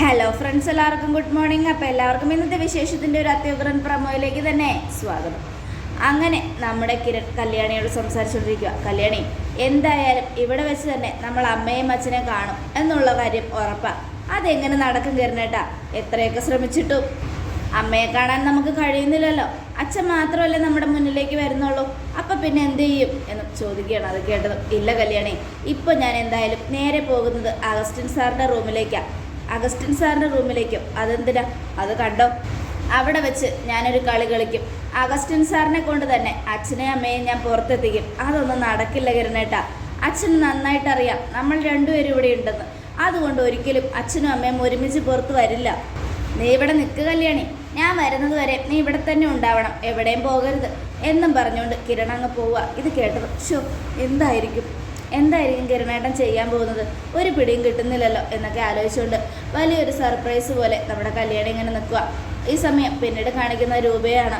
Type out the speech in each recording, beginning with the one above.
Hello friends എല്ലാവർക്കും good morning അപ്പോൾ എല്ലാവർക്കും ഇന്നത്തെ വിശേഷത്തിന്റെ ഒരു അത്യുഗ്രൻ പ്രമോയിലേക്ക് തന്നെ സ്വാഗതം. അങ്ങനെ നമ്മുടെ കിരൺ കല്യാണിയോട് സംസാരിച്ചുകൊണ്ടിരിക്കുക. കല്യാണി എന്തായാലും ഇവിടെ വെച്ച് തന്നെ നമ്മൾ അമ്മയും അച്ഛനെ കാണും എന്നുള്ള കാര്യം ഉറപ്പാണ് അതെങ്ങനെ നടക്കും കിരണേട്ടാ എത്രയൊക്കെ ശ്രമിച്ചിട്ടും അമ്മയെ കാണാൻ നമുക്ക് കഴിയുന്നില്ലല്ലോ. അച്ഛൻ മാത്രമല്ലേ നമ്മുടെ മുന്നിലേക്ക് വരുന്നുള്ളൂ. അപ്പം പിന്നെ എന്ത് ചെയ്യും എന്ന് ചോദിക്കുകയാണ് അത് കേട്ടത്. ഇല്ല കല്യാണി ഇപ്പം ഞാൻ എന്തായാലും നേരെ പോകുന്നത് അഗസ്റ്റിൻ സാറിന്റെ റൂമിലേക്കാണ് അഗസ്റ്റിൻ സാറിന്റെ റൂമിലേക്കും. അതെന്തിനാ? അത് കണ്ടോ? അവിടെ വെച്ച് ഞാനൊരു കളി കളിക്കും. അഗസ്റ്റിൻ സാറിനെ കൊണ്ട് തന്നെ അച്ഛനെയും അമ്മയെയും ഞാൻ പുറത്തെത്തിക്കും. അതൊന്നും നടക്കില്ല കിരണേട്ടാ. അച്ഛന് നന്നായിട്ട് അറിയാം നമ്മൾ രണ്ടുപേരും ഇവിടെ ഉണ്ടെന്ന്. അതുകൊണ്ട് ഒരിക്കലും അച്ഛനും അമ്മയും ഒരുമിച്ച് പുറത്ത് വരില്ല. നീ ഇവിടെ നിൽക്കുക കല്യാണി. ഞാൻ വരുന്നത് വരെ നീ ഇവിടെ തന്നെ ഉണ്ടാവണം. എവിടെയും പോകരുത്. എന്നും പറഞ്ഞുകൊണ്ട് കിരണങ്ങ് പോവുക. ഇത് കേട്ടത് ഷോ എന്തായിരിക്കും? എന്തായിരിക്കും കിരണേട്ടൻ ചെയ്യാൻ പോകുന്നത്? ഒരു പിടിയും കിട്ടുന്നില്ലല്ലോ എന്നൊക്കെ ആലോചിച്ചുകൊണ്ട് വലിയൊരു സർപ്രൈസ് പോലെ നമ്മുടെ കല്യാണം ഇങ്ങനെ നിൽക്കുക ഈ സമയം പിന്നീട് കാണിക്കുന്ന രൂപയാണ്.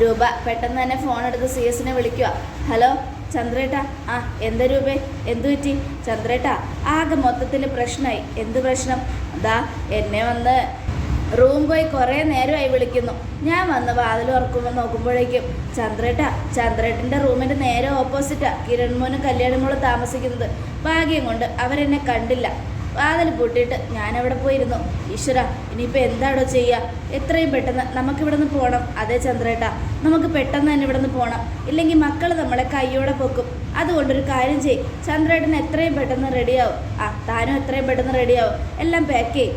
രൂപ പെട്ടെന്ന് തന്നെ ഫോൺ എടുത്ത് സി എസിനെ വിളിക്കുക ഹലോ ചന്ദ്രേട്ട. ആ എന്താ രൂപേ? എന്തു പറ്റി? ചന്ദ്രേട്ട ആകെ മൊത്തത്തിൽ പ്രശ്നമായി എന്ത് പ്രശ്നം? അതാ എന്നെ വന്ന് റൂം പോയി കുറേ നേരമായി വിളിക്കുന്നു. ഞാൻ വന്ന് വാതിൽ ഉറക്കുമ്പോൾ നോക്കുമ്പോഴേക്കും ചന്ദ്രേട്ട ചന്ദ്രേട്ടന്റെ റൂമിന്റെ നേരെ ഓപ്പോസിറ്റാ കിരൺമോനും കല്യാണിമോളും താമസിക്കുന്നത്. ഭാഗ്യം കൊണ്ട് അവരെന്നെ കണ്ടില്ല. വാതിൽ പൂട്ടിയിട്ട് ഞാനവിടെ പോയിരുന്നു. ഈശ്വര ഇനിയിപ്പോൾ എന്താടോ ചെയ്യുക എത്രയും പെട്ടെന്ന് നമുക്കിവിടെ നിന്ന് പോകണം അതെ ചന്ദ്രേട്ട നമുക്ക് പെട്ടെന്ന് തന്നെ ഇവിടെ നിന്ന് പോകണം ഇല്ലെങ്കിൽ മക്കൾ നമ്മളെ കൈയോടെ പൊക്കും. അതുകൊണ്ടൊരു കാര്യം ചെയ്യും. ചന്ദ്രേട്ടൻ എത്രയും പെട്ടെന്ന് റെഡിയാവും ആ താനും എത്രയും പെട്ടെന്ന് റെഡിയാവും എല്ലാം പാക്ക് ചെയ്യും.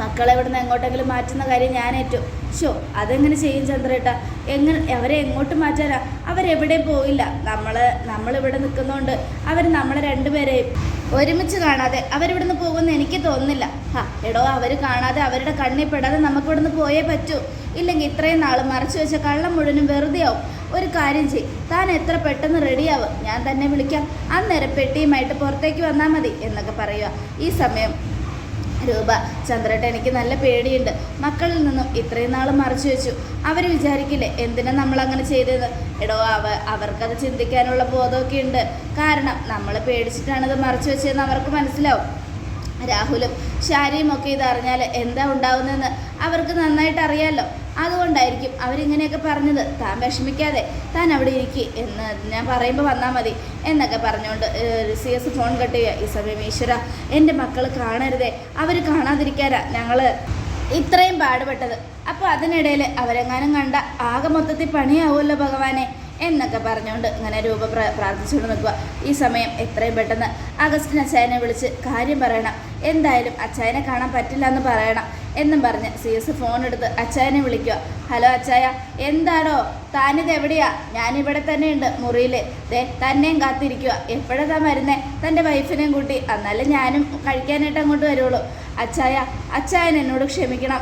മക്കളെ ഇവിടുന്ന് എങ്ങോട്ടെങ്കിലും മാറ്റുന്ന കാര്യം ഞാൻ ഏറ്റു. ഷോ അതെങ്ങനെ ചെയ്യും ചന്ദ്രേട്ട? എങ്ങനെ അവരെ എങ്ങോട്ട് മാറ്റാനാ? അവരെവിടെ പോയില്ല. നമ്മൾ നമ്മളിവിടെ നിൽക്കുന്നതുകൊണ്ട് അവർ നമ്മളെ രണ്ടുപേരെയും ഒരുമിച്ച് കാണാതെ അവരിവിടുന്ന് പോകുമെന്ന് എനിക്ക് തോന്നുന്നില്ല. ഹാ എടോ അവർ കാണാതെ അവരുടെ കണ്ണിൽ പെടാതെ നമുക്ക് നിന്ന് പോയേ പറ്റൂ. ഇല്ലെങ്കിൽ ഇത്രയും നാൾ മറച്ചു വെച്ച കള്ളം മുഴുവനും വെറുതെയാവും. ഒരു കാര്യം ചെയ് താൻ എത്ര പെട്ടെന്ന് റെഡിയാവും. ഞാൻ തന്നെ വിളിക്കാം. അന്നേരം പെട്ടിയുമായിട്ട് പുറത്തേക്ക് വന്നാൽ മതി എന്നൊക്കെ പറയുക ഈ സമയം രൂപ. ചന്ദ്രേട്ട എനിക്ക് നല്ല പേടിയുണ്ട്. മക്കളിൽ നിന്നും ഇത്രയും നാൾ മറച്ചു വെച്ചു. അവർ വിചാരിക്കില്ലേ എന്തിനാ നമ്മൾ അങ്ങനെ ചെയ്തത്? എടോ അവ അവർക്കത് ചിന്തിക്കാനുള്ള ബോധമൊക്കെ ഉണ്ട്. കാരണം നമ്മൾ പേടിച്ചിട്ടാണ് ഇത് മറച്ചു വെച്ചതെന്ന് അവർക്ക് മനസ്സിലാവും. രാഹുലും ഷാരിയും ഒക്കെ ഇത് അറിഞ്ഞാൽ എന്താ ഉണ്ടാവുന്നതെന്ന് അവർക്ക് നന്നായിട്ട് അറിയാമല്ലോ അതുകൊണ്ടായിരിക്കും അവരിങ്ങനെയൊക്കെ പറഞ്ഞത്. താൻ വിഷമിക്കാതെ താൻ അവിടെ ഇരിക്കുക എന്ന് ഞാൻ പറയുമ്പോൾ വന്നാൽ മതി എന്നൊക്കെ പറഞ്ഞുകൊണ്ട് സി എസ് ഫോൺ കട്ട് ചെയ്യുക. ഈ സമയം ഈശ്വര എന്റെ മക്കൾ കാണരുതേ. അവർ കാണാതിരിക്കാനാ ഞങ്ങൾ ഇത്രയും പാടുപെട്ടത്. അപ്പോൾ അതിനിടയിൽ അവരെങ്ങാനും കണ്ട ആകെ മൊത്തത്തിൽ പണിയാവുമല്ലോ ഭഗവാനെ. എന്നൊക്കെ പറഞ്ഞുകൊണ്ട് ഇങ്ങനെ രൂപ പ്ര പ്രാർത്ഥിച്ചുകൊണ്ട് നിൽക്കുക. ഈ സമയം എത്രയും പെട്ടെന്ന് അഗസ്റ്റിൻ അച്ചായനെ വിളിച്ച് കാര്യം പറയണം. എന്തായാലും അച്ചായനെ കാണാൻ പറ്റില്ല എന്ന് പറയണം എന്നും പറഞ്ഞ് സി എസ് ഫോൺ എടുത്ത് അച്ചായനെ വിളിക്കുക. ഹലോ അച്ചായ എന്താണോ താനിത് എവിടെയാ? ഞാനിവിടെ തന്നെയുണ്ട് മുറിയിൽ ദേ തന്നെയും കാത്തിരിക്കുക. എപ്പോഴാ താൻ വരുന്നേ തന്റെ വൈഫിനെയും കൂട്ടി. എന്നാലും ഞാനും കഴിക്കാനായിട്ട് അങ്ങോട്ട് വരുള്ളൂ അച്ചായ അച്ചായൻ എന്നോട് ക്ഷമിക്കണം.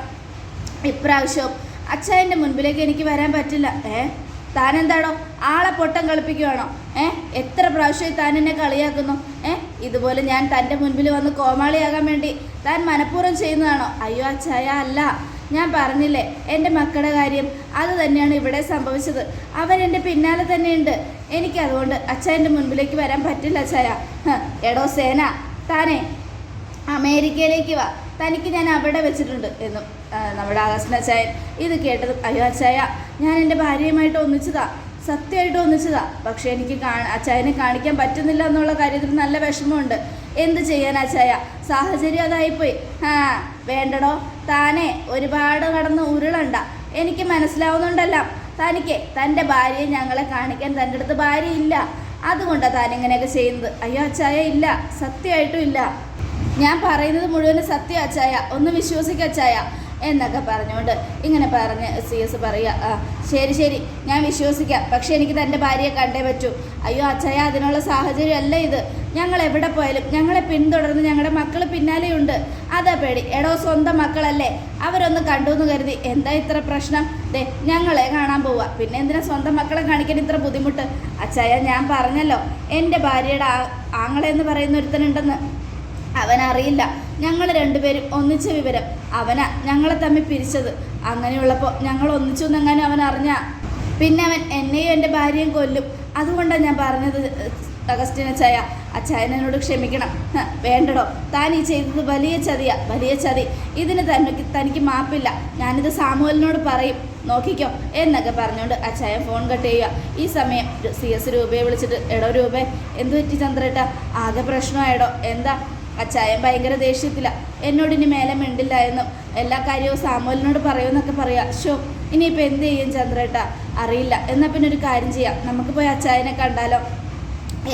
ഇപ്രാവശ്യവും അച്ചായന്റെ മുൻപിലേക്ക് എനിക്ക് വരാൻ പറ്റില്ല. ഏ? താൻ എന്താണോ ആളെ പൊട്ടം കളിപ്പിക്കുകയാണോ ഏ? എത്ര പ്രാവശ്യം താൻ എന്നെ കളിയാക്കുന്നു? ഏ? ഇതുപോലെ ഞാൻ തന്റെ മുൻപിൽ വന്ന് കോമാളിയാകാൻ വേണ്ടി താൻ മനഃപൂർവം ചെയ്യുന്നതാണോ? അയ്യോ അച്ചായ അല്ല. ഞാൻ പറഞ്ഞില്ലേ എന്റെ മക്കളുടെ കാര്യം അത് തന്നെയാണ് ഇവിടെ സംഭവിച്ചത്. അവരെന്റെ പിന്നാലെ തന്നെയുണ്ട്. എനിക്കതുകൊണ്ട് അച്ഛന്റെ മുൻപിലേക്ക് വരാൻ പറ്റില്ല അച്ഛായ എടോ സേന. താനേ അമേരിക്കയിലേക്ക് വാ. തനിക്ക് ഞാൻ അവിടെ വെച്ചിട്ടുണ്ട് എന്നും നമ്മുടെ ആകാശനച്ചായൻ ഇത് കേട്ടതും അയ്യോ അച്ചായ ഞാൻ എന്റെ ഭാര്യയുമായിട്ട് ഒന്നിച്ചതാ സത്യമായിട്ട് ഒന്നിച്ചതാ. പക്ഷേ എനിക്ക് കാ അച്ചായനെ കാണിക്കാൻ പറ്റുന്നില്ല എന്നുള്ള കാര്യത്തിൽ നല്ല വിഷമമുണ്ട്. എന്ത് ചെയ്യാൻ അച്ചായ? സാഹചര്യം അതായിപ്പോയി. ആ വേണ്ടടോ. താനേ ഒരുപാട് കടന്ന് ഉരുളണ്ട. എനിക്ക് മനസ്സിലാവുന്നുണ്ടല്ല. തനിക്ക് തന്റെ ഭാര്യയെ ഞങ്ങളെ കാണിക്കാൻ തന്റെ അടുത്ത് ഭാര്യ ഇല്ല അതുകൊണ്ടാണ് താൻ ഇങ്ങനെയൊക്കെ ചെയ്യുന്നത്. അയ്യോ അച്ചായ ഇല്ല. സത്യമായിട്ടും ഇല്ല. ഞാൻ പറയുന്നത് മുഴുവൻ സത്യം അച്ചായ. ഒന്ന് വിശ്വസിക്കുക അച്ചായ. എന്നൊക്കെ പറഞ്ഞുകൊണ്ട് ഇങ്ങനെ പറഞ്ഞ് സി എസ് പറയുക. ആ ശരി ശരി. ഞാൻ വിശ്വസിക്കാം. പക്ഷേ എനിക്ക് തന്റെ ഭാര്യയെ കണ്ടേ പറ്റൂ. അയ്യോ അച്ഛയ അതിനുള്ള സാഹചര്യം അല്ല ഇത്? ഞങ്ങൾ എവിടെ പോയാലും ഞങ്ങളെ പിന്തുടർന്ന് ഞങ്ങളുടെ മക്കൾ പിന്നാലെയുണ്ട്. അതാ പേടി. എടോ സ്വന്തം മക്കളല്ലേ? അവരൊന്ന് കണ്ടു എന്ന് കരുതി. എന്താ ഇത്ര പ്രശ്നം? ദേ ഞങ്ങളെ കാണാൻ പോവുക പിന്നെ എന്തിനാ സ്വന്തം മക്കളെ കാണിക്കാൻ ഇത്ര ബുദ്ധിമുട്ട്? അച്ചായ ഞാൻ പറഞ്ഞല്ലോ. എന്റെ ഭാര്യയുടെ ആങ്ങളെ എന്ന് പറയുന്ന ഒരുത്തനുണ്ടെന്ന്. അവനറിയില്ല. ഞങ്ങൾ രണ്ടുപേരും ഒന്നിച്ച വിവരം. അവനാ ഞങ്ങളെ തമ്മിൽ പിരിച്ചത്. അങ്ങനെയുള്ളപ്പോൾ ഞങ്ങൾ ഒന്നിച്ചു എന്നെങ്ങാനും അവൻ അറിഞ്ഞ? പിന്നെ അവൻ എന്നെയും എന്റെ ഭാര്യയും കൊല്ലും. അതുകൊണ്ടാണ് ഞാൻ പറഞ്ഞത് അഗസ്റ്റിന ചായ. അച്ചായനോട് ക്ഷമിക്കണം. വേണ്ടടോ. താൻ ഈ ചെയ്തത് വലിയ ചതിയാ വലിയ ചതി. ഇതിന് തനിക്ക് തനിക്ക് മാപ്പില്ല. ഞാനിത് സാമുവലിനോട് പറയും. നോക്കിക്കോ എന്നൊക്കെ പറഞ്ഞുകൊണ്ട് അച്ചായൻ ഫോൺ കട്ട് ചെയ്യുക. ഈ സമയം സി എസ് രൂപയെ വിളിച്ചിട്ട് എടോ രൂപേ എന്ത് പറ്റി ചന്ദ്രേട്ട? ആകെ പ്രശ്നമായടോ. എന്താ? അച്ചായൻ ഭയങ്കര ദേഷ്യത്തില. എന്നോട് ഇനി മേലെ മിണ്ടില്ല എന്നും എല്ലാ കാര്യവും സാമൂലിനോട് പറയുമെന്നൊക്കെ പറയാ. ഷോ ഇനിയിപ്പോൾ എന്ത് ചെയ്യും ചന്ദ്രേട്ട? അറിയില്ല. എന്നാൽ പിന്നെ ഒരു കാര്യം ചെയ്യാം. നമുക്ക് പോയി അച്ചായനെ കണ്ടാലോ?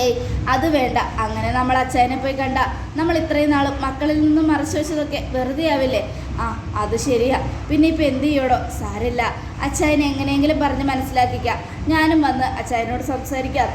ഏയ് അത് വേണ്ട. അങ്ങനെ നമ്മൾ അച്ചായനെ പോയി കണ്ട. നമ്മൾ ഇത്രയും നാളും മക്കളിൽ നിന്നും മറച്ചു വെച്ചതൊക്കെ വെറുതെ ആവില്ലേ? ആ അത് ശരിയാ. പിന്നെ ഇപ്പം എന്ത് ചെയ്യോടോ സാരില്ല അച്ചായനെ എങ്ങനെയെങ്കിലും പറഞ്ഞ് മനസ്സിലാക്കിക്കാം. ഞാനും വന്ന് അച്ചായനോട് സംസാരിക്കാം.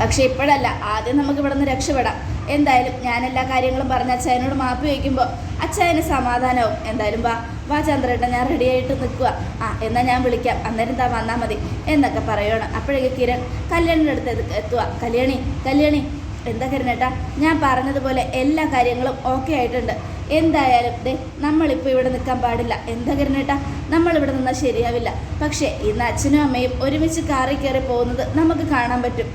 പക്ഷെ ഇപ്പോഴല്ല. ആദ്യം നമുക്ക് ഇവിടെ നിന്ന് രക്ഷപ്പെടാം. എന്തായാലും ഞാൻ എല്ലാ കാര്യങ്ങളും പറഞ്ഞ് അച്ഛനോട് മാപ്പ് ചോദിക്കുമ്പോൾ അച്ചായന് സമാധാനവും. എന്തായാലും വാ വാ ചന്ദ്രേട്ടൻ ഞാൻ റെഡിയായിട്ട് നിൽക്കുക ആ എന്നാൽ ഞാൻ വിളിക്കാം. അന്നേരം താ വന്നാൽ മതി എന്നൊക്കെ പറയണം. അപ്പോഴേക്ക് കിരൺ കല്യാണിന്റെ അടുത്ത് എത്തി- എത്തുക കല്യാണി കല്യാണി. എന്താ കിരണേട്ടാ ഞാൻ പറഞ്ഞതുപോലെ എല്ലാ കാര്യങ്ങളും ഓക്കെ ആയിട്ടുണ്ട്. എന്തായാലും ദേ നമ്മളിപ്പോൾ ഇവിടെ നിൽക്കാൻ പാടില്ല. എന്താ കിരണേട്ടാ നമ്മളിവിടെ നിന്നാൽ ശരിയാവില്ല. പക്ഷേ ഇന്ന് അച്ഛനും അമ്മയും ഒരുമിച്ച് കാറി കയറി പോകുന്നത് നമുക്ക് കാണാൻ പറ്റും.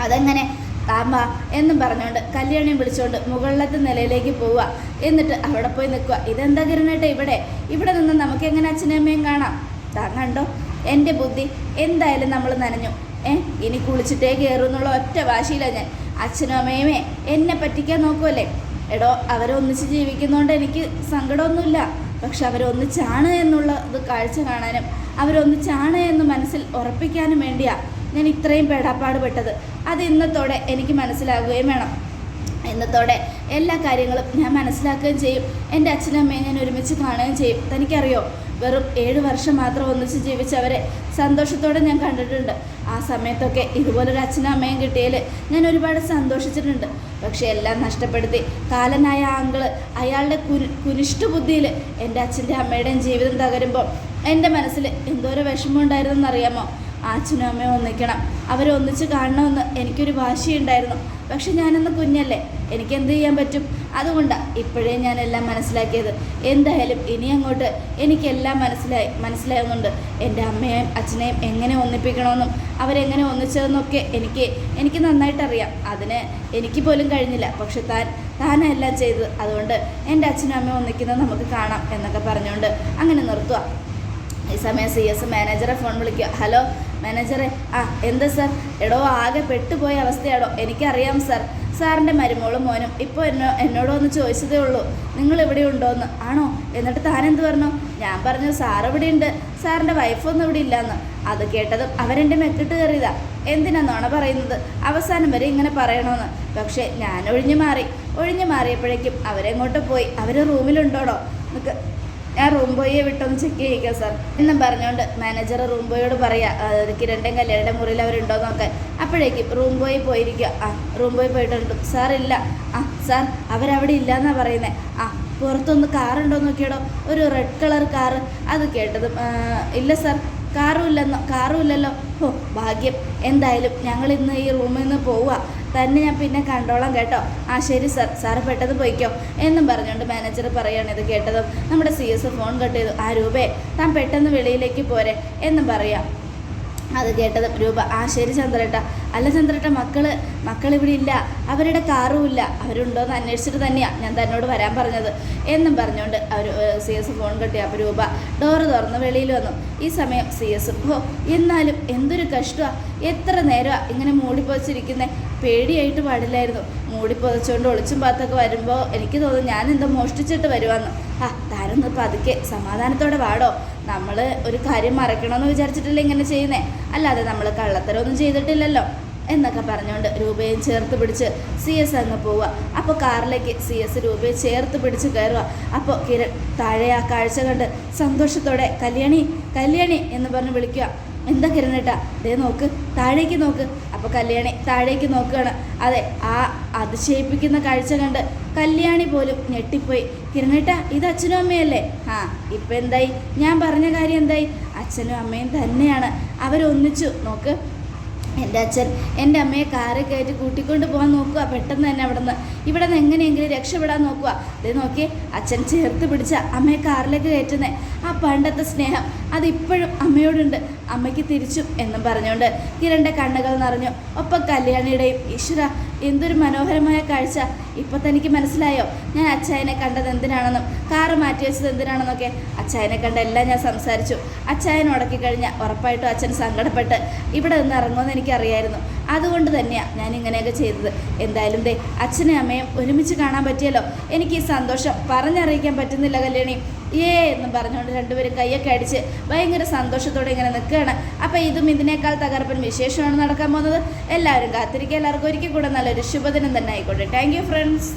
അതെങ്ങനെ? താമ്പ എന്നും പറഞ്ഞുകൊണ്ട് കല്യാണിയും വിളിച്ചുകൊണ്ട് മുകളിലത്തെ നിലയിലേക്ക് പോവുക. എന്നിട്ട് അവിടെ പോയി നിൽക്കുക. ഇതെന്താ കിരണേട്ട ഇവിടെ? ഇവിടെ നിന്ന് നമുക്ക് എങ്ങനെ അച്ഛനും അമ്മയും കാണാം? താൻ കണ്ടോ? എന്റെ ബുദ്ധി. എന്തായാലും നമ്മൾ നനഞ്ഞു. ഏ? ഇനി കുളിച്ചിട്ടേ കയറും എന്നുള്ള ഒറ്റ വാശിയിലാണ് ഞാൻ. അച്ഛനും അമ്മയുമേ എന്നെ പറ്റിക്കാൻ നോക്കുമല്ലേ എടോ അവരൊന്നിച്ച് ജീവിക്കുന്നതുകൊണ്ട് എനിക്ക് സങ്കടമൊന്നുമില്ല. പക്ഷെ അവരൊന്നിച്ചാണ് എന്നുള്ള ഇത് കാഴ്ച കാണാനും അവരൊന്നിച്ചാണ് എന്ന് മനസ്സിൽ ഉറപ്പിക്കാനും വേണ്ടിയാ ഞാൻ ഇത്രയും പെടാപ്പാട് പെട്ടത് അത് ഇന്നത്തോടെ എനിക്ക് മനസ്സിലാകുകയും വേണം. ഇന്നത്തോടെ എല്ലാ കാര്യങ്ങളും ഞാൻ മനസ്സിലാക്കുകയും ചെയ്യും. എന്റെ അച്ഛനും അമ്മയും ഞാൻ ഒരുമിച്ച് കാണുകയും ചെയ്യും. തനിക്കറിയോ? വെറും ഏഴ് വർഷം മാത്രം ഒന്നിച്ച് ജീവിച്ചവരെ സന്തോഷത്തോടെ ഞാൻ കണ്ടിട്ടുണ്ട്. ആ സമയത്തൊക്കെ ഇതുപോലൊരു അച്ഛനും അമ്മയും കിട്ടിയതിൽ ഞാൻ ഒരുപാട് സന്തോഷിച്ചിട്ടുണ്ട്. പക്ഷേ എല്ലാം നഷ്ടപ്പെടുത്തി. കാലനായ ആങ്കിൾ അയാളുടെ കുരു കുനിഷ്ഠ ബുദ്ധിയിൽ എന്റെ അച്ഛന്റെ അമ്മയുടെയും ജീവിതം തകരുമ്പോൾ എന്റെ മനസ്സിൽ എന്തോരം വിഷമം ഉണ്ടായിരുന്നെന്നറിയാമോ ആ അച്ഛനും അമ്മയും ഒന്നിക്കണം. അവരെ ഒന്നിച്ച് കാണണമെന്ന് എനിക്കൊരു വാശിയുണ്ടായിരുന്നു. പക്ഷെ ഞാനന്ന് കുഞ്ഞല്ലേ. എനിക്ക് എന്ത് ചെയ്യാൻ പറ്റും? അതുകൊണ്ടാണ് ഇപ്പോഴേ ഞാൻ എല്ലാം മനസ്സിലാക്കിയത്. എന്തായാലും ഇനി അങ്ങോട്ട് എനിക്കെല്ലാം മനസ്സിലായി. മനസ്സിലാകുന്നുണ്ട് എന്റെ അമ്മയെയും അച്ഛനെയും എങ്ങനെ ഒന്നിപ്പിക്കണമെന്നും അവരെങ്ങനെ ഒന്നിച്ചതെന്നൊക്കെ എനിക്ക് എനിക്ക് നന്നായിട്ടറിയാം. അതിന് എനിക്ക് പോലും കഴിഞ്ഞില്ല. പക്ഷെ താൻ താനെല്ലാം ചെയ്തത്. അതുകൊണ്ട് എന്റെ അച്ഛനും അമ്മയും ഒന്നിക്കുന്നത് നമുക്ക് കാണാം എന്നൊക്കെ പറഞ്ഞുകൊണ്ട് അങ്ങനെ നിർത്തുക ഈ സമയം സി എസ് മാനേജറെ ഫോൺ വിളിക്കുക. ഹലോ മാനേജറെ ആ എന്താ സാർ എടോ ആകെ പെട്ടുപോയ അവസ്ഥയാടോ? എനിക്കറിയാം സാർ സാറിന്റെ മരുമോളും മോനും ഇപ്പോൾ എന്നോ എന്നോട് ഒന്ന് ചോദിച്ചതേ ഉള്ളൂ. നിങ്ങൾ ഇവിടെ ഉണ്ടോയെന്ന് ആണോ? എന്നിട്ട് താൻ എന്ത് പറഞ്ഞു? ഞാൻ പറഞ്ഞു സാർ ഇവിടെ ഉണ്ട്. സാറിന്റെ വൈഫൊന്നും ഇവിടെ ഇല്ലയെന്ന് അത് കേട്ടതും അവരെന്റെ മെക്കിട്ട് കയറിയതാ. എന്തിനാ നുണ പറയുന്നത്? അവസാനം വരെ ഇങ്ങനെ പറയണമെന്ന് പക്ഷേ ഞാൻ ഒഴിഞ്ഞു മാറി. ഒഴിഞ്ഞു മാറിയപ്പോഴേക്കും അവരെങ്ങോട്ട് പോയി? അവർ റൂമിലുണ്ടോടോ നിനക്ക് ഞാൻ റൂം ബോയെ വിട്ടൊന്ന് ചെക്ക് ചെയ്യിക്കാം സാർ എന്നും പറഞ്ഞുകൊണ്ട് മാനേജർ റൂം ബോയോട് പറയാ കിരണ്ടൻ കല്യാണിയുടെ മുറിയിൽ അവരുണ്ടോ നോക്കാൻ. അപ്പോഴേക്കും റൂം ബോയ് പോയിരിക്കുക ആ റൂം ബോയ് പോയിട്ടുണ്ട്. സാർ ഇല്ല. ആ സാർ അവരവിടെ ഇല്ല എന്നാണ് പറയുന്നത് ആ പുറത്തൊന്ന് കാറുണ്ടോ നോക്കിയടോ. ഒരു റെഡ് കളർ കാറ് അത് കേട്ടത് ഇല്ല സാർ കാറും ഇല്ലെന്നോ കാറും ഇല്ലല്ലോ. ഓ ഭാഗ്യം. എന്തായാലും ഞങ്ങൾ ഇന്ന് ഈ റൂമിൽ നിന്ന് പോവുക തന്നെ ഞാൻ പിന്നെ കണ്ടോളാം കേട്ടോ. ആ ശരി സാർ. സാറ് പെട്ടെന്ന് പോയിക്കോ. എന്നും പറഞ്ഞുകൊണ്ട് മാനേജർ പറയുകയാണ് ഇത് കേട്ടതും. നമ്മുടെ സി എസ് ഫോൺ കട്ട് ചെയ്തു. ആ രൂപേ താൻ പെട്ടെന്ന് വെളിയിലേക്ക് പോരെ. എന്നും പറയാം. അത് കേട്ടത് രൂപ. ആ ശരി ചന്ദ്രേട്ട. അല്ല ചന്ദ്രേട്ട മക്കൾ മക്കൾ ഇവിടെ ഇല്ല. അവരുടെ കാറും ഇല്ല. അവരുണ്ടോ എന്ന് അന്വേഷിച്ചിട്ട് തന്നെയാണ് ഞാൻ തന്നോട് വരാൻ പറഞ്ഞത്. എന്നും പറഞ്ഞുകൊണ്ട് അവർ സി എസ് ഫോൺ കെട്ടി അപ്പോൾ രൂപ ഡോറ് തുറന്ന് വെളിയിൽ വന്നു. ഈ സമയം സി എസ് ഓ എന്നാലും എന്തൊരു കഷ്ടമാണ് എത്ര നേരമാണ് ഇങ്ങനെ മൂടിപ്പൊതിച്ചിരിക്കുന്നത് പേടിയായിട്ട് പാടില്ലായിരുന്നു. മൂടിപ്പൊതച്ചുകൊണ്ട് ഒളിച്ചും പാത്തൊക്കെ വരുമ്പോൾ എനിക്ക് തോന്നുന്നു ഞാൻ എന്തോ മോഷ്ടിച്ചിട്ട് വരുവാന്ന്. ആ താനൊന്ന് പതുക്കെ സമാധാനത്തോടെ വാടോ. നമ്മൾ ഒരു കാര്യം മറക്കണമെന്ന് വിചാരിച്ചിട്ടല്ലേ ഇങ്ങനെ ചെയ്യുന്നേ? അല്ലാതെ നമ്മൾ കള്ളത്തരമൊന്നും ചെയ്തിട്ടില്ലല്ലോ. എന്നൊക്കെ പറഞ്ഞുകൊണ്ട് രൂപയും ചേർത്ത് പിടിച്ച് സി എസ് അങ്ങ് പോവുക. അപ്പോൾ കാറിലേക്ക് സി എസ് രൂപയെ ചേർത്ത് പിടിച്ച് കയറുക. അപ്പോൾ കിരൺ താഴെ ആ കാഴ്ച കണ്ട് സന്തോഷത്തോടെ കല്യാണി കല്യാണി എന്ന് പറഞ്ഞ് വിളിക്കുക. എന്താ കിരണേട്ടാ ദേ നോക്ക് താഴേക്ക് നോക്ക്. അപ്പോൾ കല്യാണി താഴേക്ക് നോക്കുകയാണ്. അതെ ആ അതിശയിപ്പിക്കുന്ന കാഴ്ച കണ്ട് കല്യാണി പോലും ഞെട്ടിപ്പോയി. കിരണേട്ടാ ഇത് അച്ഛനും അമ്മയല്ലേ? ആ ഇപ്പം എന്തായി? ഞാൻ പറഞ്ഞ കാര്യം എന്തായി? അച്ഛനും അമ്മയും തന്നെയാണ്. അവരൊന്നിച്ചു നോക്ക്. എന്റെ അച്ഛൻ എന്റെ അമ്മയെ കാറ് കയറ്റി കൂട്ടിക്കൊണ്ട് പോകാൻ നോക്കുക. പെട്ടെന്ന് തന്നെ അവിടെ നിന്ന് ഇവിടെ നിന്ന് എങ്ങനെയെങ്കിലും രക്ഷപ്പെടാൻ നോക്കുക. ഇത് നോക്കി അച്ഛൻ ചേർത്ത് പിടിച്ച അമ്മയെ കാറിലേക്ക് കയറ്റുന്നേ. ആ പണ്ടത്തെ സ്നേഹം അതിപ്പോഴും അമ്മയോടുണ്ട്. അമ്മയ്ക്ക് തിരിച്ചും എന്നും പറഞ്ഞുകൊണ്ട് കിരണിന്റെ കണ്ണുകൾ നിറഞ്ഞു. ഒപ്പം കല്യാണിയുടെയും ഈശ്വര എന്തൊരു മനോഹരമായ കാഴ്ച. ഇപ്പോൾ തനിക്ക് മനസ്സിലായോ? ഞാൻ അച്ചായനെ കണ്ടത് എന്തിനാണെന്നും കാറ് മാറ്റി വെച്ചത് എന്തിനാണെന്നൊക്കെ അച്ചായനെ കണ്ട എല്ലാം ഞാൻ സംസാരിച്ചു. അച്ചായൻ ഉടക്കി കഴിഞ്ഞാൽ ഉറപ്പായിട്ടും അച്ഛൻ സങ്കടപ്പെട്ട് ഇവിടെ നിന്ന് ഇറങ്ങുമെന്ന് എനിക്കറിയായിരുന്നു. അതുകൊണ്ട് തന്നെയാണ് ഞാൻ ഇങ്ങനെയൊക്കെ ചെയ്തത്. എന്തായാലും ദേ അച്ഛനും അമ്മയും ഒരുമിച്ച് കാണാൻ പറ്റിയല്ലോ. എനിക്ക് ഈ സന്തോഷം പറഞ്ഞറിയിക്കാൻ പറ്റുന്നില്ല കല്യാണി. ഏ എന്നും പറഞ്ഞുകൊണ്ട് രണ്ടുപേരും കൈയൊക്കെ അടിച്ച് ഭയങ്കര സന്തോഷത്തോടെ ഇങ്ങനെ നിൽക്കുകയാണ്. അപ്പോൾ ഇതും ഇതിനേക്കാൾ തകർപ്പൻ വിശേഷമാണ് നടക്കാൻ പോകുന്നത്. എല്ലാവരും കാത്തിരിക്കുക. എല്ലാവർക്കും ഒരിക്കൽ കൂടെ നല്ലൊരു ശുഭദിനം തന്നെ ആയിക്കോട്ടെ. Thank friends